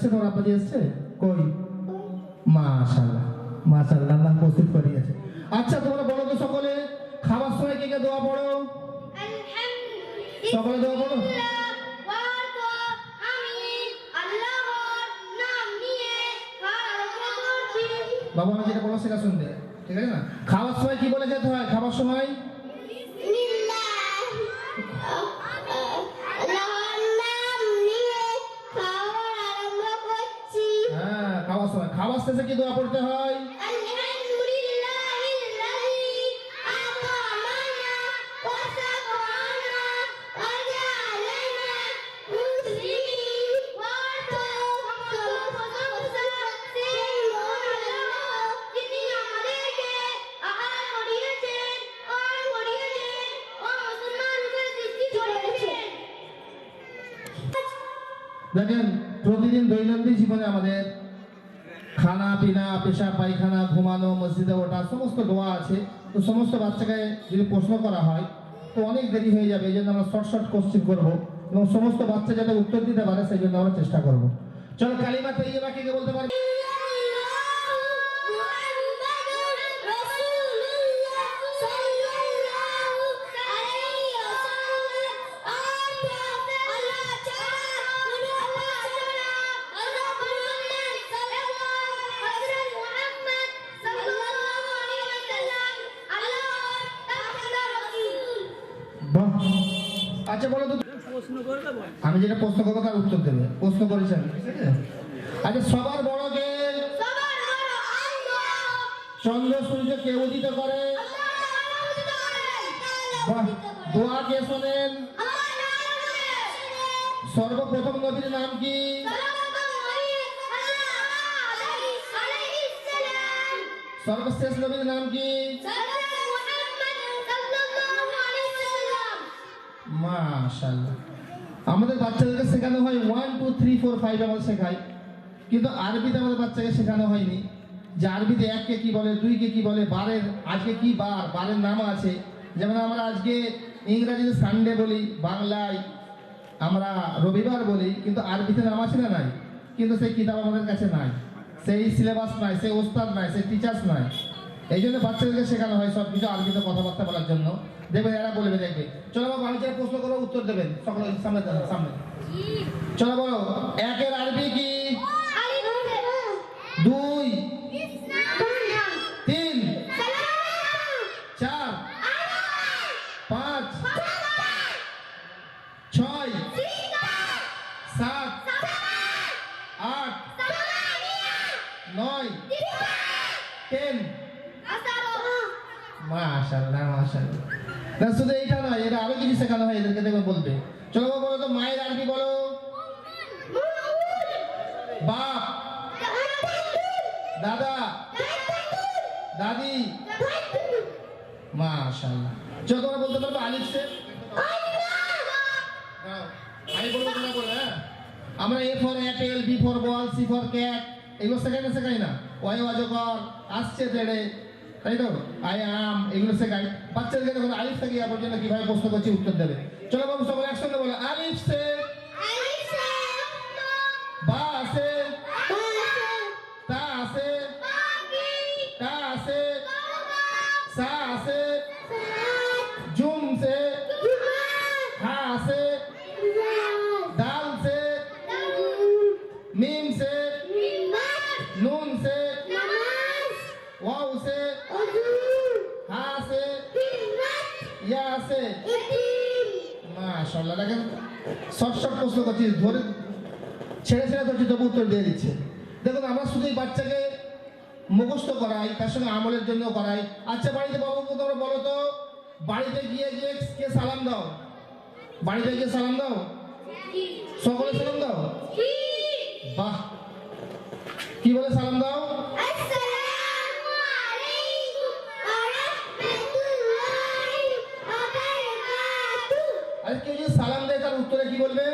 এসছে তোর আব্বাজি এসছে? কই? মাশাআল্লাহ মাশাআল্লাহ আল্লাহ প্রস্তুত করিয়েছে। আচ্ছা তোমরা বলো তো সকলে খাবার সময় কে কে দোয়া পড়ো? সকলে দোয়া পড়ো? বাবা আমি যেটা বলো সেটা শুনতে ঠিক আছে না? খাওয়ার সময় কি বলে যেতে হয়? খাবার সময়? হ্যাঁ। খাবার সময় খাবার শেষে কি দোয়া পড়তে হয়? দেখেন প্রতিদিন দৈনন্দিন জীবনে আমাদের খানা, পিনা পেশা পায়খানা, ঘুমানো, মসজিদে ওঠা, সমস্ত দোয়া আছে। তো সমস্ত বাচ্চাকে যদি প্রশ্ন করা হয়, তো অনেক দেরি হয়ে যাবে, এই জন্য আমরা শর্ট শর্ট কোশ্চিন করব এবং সমস্ত বাচ্চা যাতে উত্তর দিতে পারে, সেই জন্য আমরা চেষ্টা করব। চলো, কালিমা ইয়ে কে বলতে পারবে। আমি যেটা প্রশ্ন করব তার উত্তর দেবে। প্রশ্ন করেছেন ঠিক আছে? আচ্ছা সবার বড় কে চন্দ্র সূর্য কে উদিত করে? দোয়া কে শোনেন? সর্বপ্রথম নবীর নাম কি? সর্বশেষ নবীর নাম কি? মাশাল্লাহ আমাদের বাচ্চাদেরকে শেখানো হয় one two three four five আমরা শেখাই। কিন্তু আরবিতে আমাদের বাচ্চাকে শেখানো হয়নি। যে আরবিতে এককে কি বলে, দুইকে কি বলে, বারের, আজকে কি বার, বারের নাম আছে। যেমন আমরা আজকে ইংরাজিতে সানডে বলি, বাংলায় আমরা রবিবার বলি, কিন্তু আরবিতে নাম আছে না নাই। কিন্তু সেই কিতাব আমাদের কাছে নাই। সেই সিলেবাস নাই, সেই ওস্তাদ নাই, সেই টিচার্স নাই। এই জন্য বাচ্চাদেরকে শেখানো হয় সব কিছু আরবিতে কথাবার্তা বলার জন্য। দেখবেন এরা বলবে দেখবে। চলো বাবু আমি যারা প্রশ্ন করব উত্তর দেবেন। সকলে সামনে সামনে। চলো বলো একের আরবি কি? এটা আরও কিছু শেখানো হয়, এদেরকে দেখবে বলবে। চলো বলো তো, মায়ের আরবি বলো। বাপ। দাদা। দাদি। চলো, তোমরা বলতে পারবে আলিফ সে হ্যাঁ। আমরা A for apple, B for ball, C for cat, এগুলো শেখাই না শেখাই না? ওয়াই অজগর আসছে তেড়ে তাই তো? আই আম এগুলো শেখাই বাচ্চাদেরকে দেখুন আলিফ থেকে পর্যন্ত কীভাবে প্রশ্ন করছি উত্তর দেবে। চলো বাবু সকলে একসঙ্গে বলো, আলিফ সে ইয়া আছে। মাশাআল্লাহ দেখেন সবসব প্রশ্ন করছি ধরে ছেড়ে ছেড়ে ধরছি তবু উত্তর দিয়ে দিচ্ছে। দেখুন আমরা শুধু এই বাচ্চাকে মুখস্থ করাই তার সঙ্গে আমলের জন্য করাই। আচ্ছা বাড়িতে বাবু তোমরা বলো তো বাড়িতে গিয়ে গিয়ে কে সালাম দাও? বাড়িতে গিয়ে সালাম দাও? সকলে সালাম দাও? বাহ। কি বলে সালাম দাও? বলবে?